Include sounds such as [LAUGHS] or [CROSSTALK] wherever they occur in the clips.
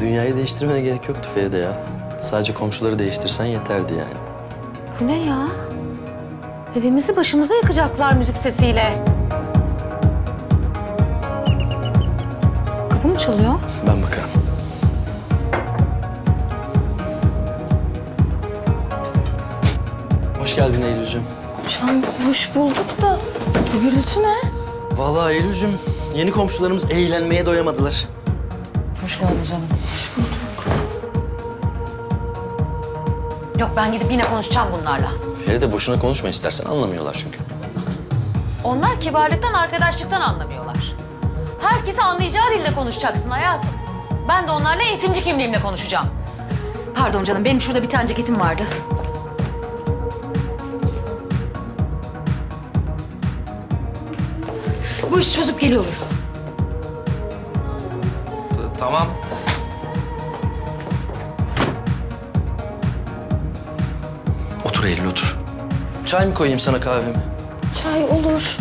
Dünyayı değiştirmene gerek yoktu Feride ya. Sadece komşuları değiştirsen yeterdi yani. Bu ne ya? Evimizi başımıza yakacaklar müzik sesiyle. Kapı mı çalıyor? Ben bakarım. Hoş geldin Eylül'cüm. Can hoş bulduk da bu gürültü ne? Vallahi Eylül'cüm yeni komşularımız eğlenmeye doyamadılar. Hoş geldin canım. Hoş bulduk. Yok ben gidip yine konuşacağım bunlarla. Feride boşuna konuşma istersen anlamıyorlar çünkü. Onlar kibarlıktan, arkadaşlıktan anlamıyorlar. Herkese anlayacağı dilde konuşacaksın hayatım. Ben de onlarla eğitimci kimliğimle konuşacağım. Pardon canım, benim şurada bir tane ceketim vardı. Bu işi çözüp geliyorum. Tamam. Otur Eylül otur. Çay mı koyayım sana kahve mi? Çay olur.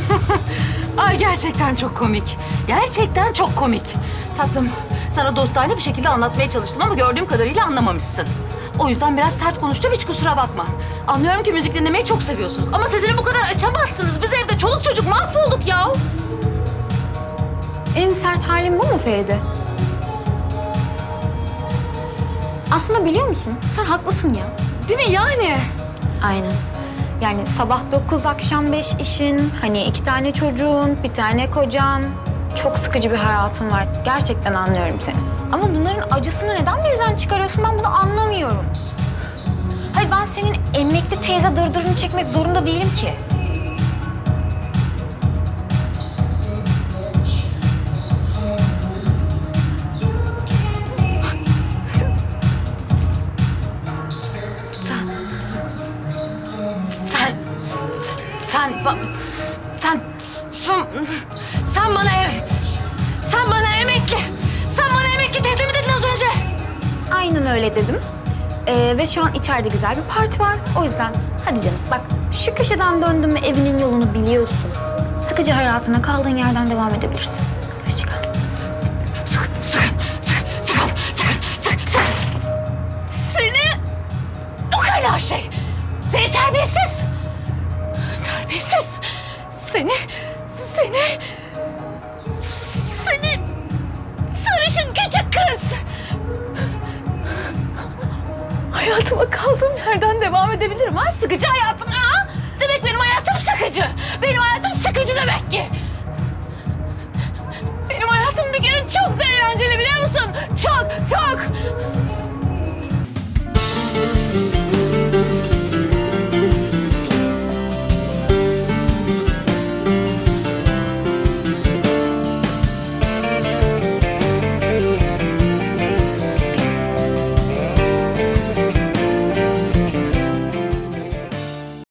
[LAUGHS] Ay gerçekten çok komik. Gerçekten çok komik. Tatlım, sana dostane bir şekilde anlatmaya çalıştım ama gördüğüm kadarıyla anlamamışsın. O yüzden biraz sert konuşacağım, hiç kusura bakma. Anlıyorum ki müzik dinlemeyi çok seviyorsunuz ama sesini bu kadar açamazsınız. Biz evde çoluk çocuk mahvolduk ya. En sert halin bu mu Feride? Aslında biliyor musun? Sen haklısın ya. Değil mi yani? Aynen. Yani sabah 9, akşam 5 işin, hani iki tane çocuğun, bir tane kocan. Çok sıkıcı bir hayatın var. Gerçekten anlıyorum seni. Ama bunların acısını neden bizden çıkarıyorsun ben bunu anlamıyorum. Hayır ben senin emekli teyze dırdırını çekmek zorunda değilim ki. Sen... Sen... Sen, sen bana... ev- Sen bana emekli... Sen bana emekli teyze dedin az önce? Aynen öyle dedim. Ee, ve şu an içeride güzel bir parti var. O yüzden hadi canım bak şu köşeden döndün mü evinin yolunu biliyorsun. Sıkıcı hayatına kaldığın yerden devam edebilirsin. Seni, seni... Seni... Sarışın küçük kız. Hayatıma kaldığım yerden devam edebilirim ha. Sıkıcı hayatım ha. Demek benim hayatım sıkıcı. Benim hayatım sıkıcı demek ki. Benim hayatım bir kere çok da eğlenceli biliyor musun? Çok, çok.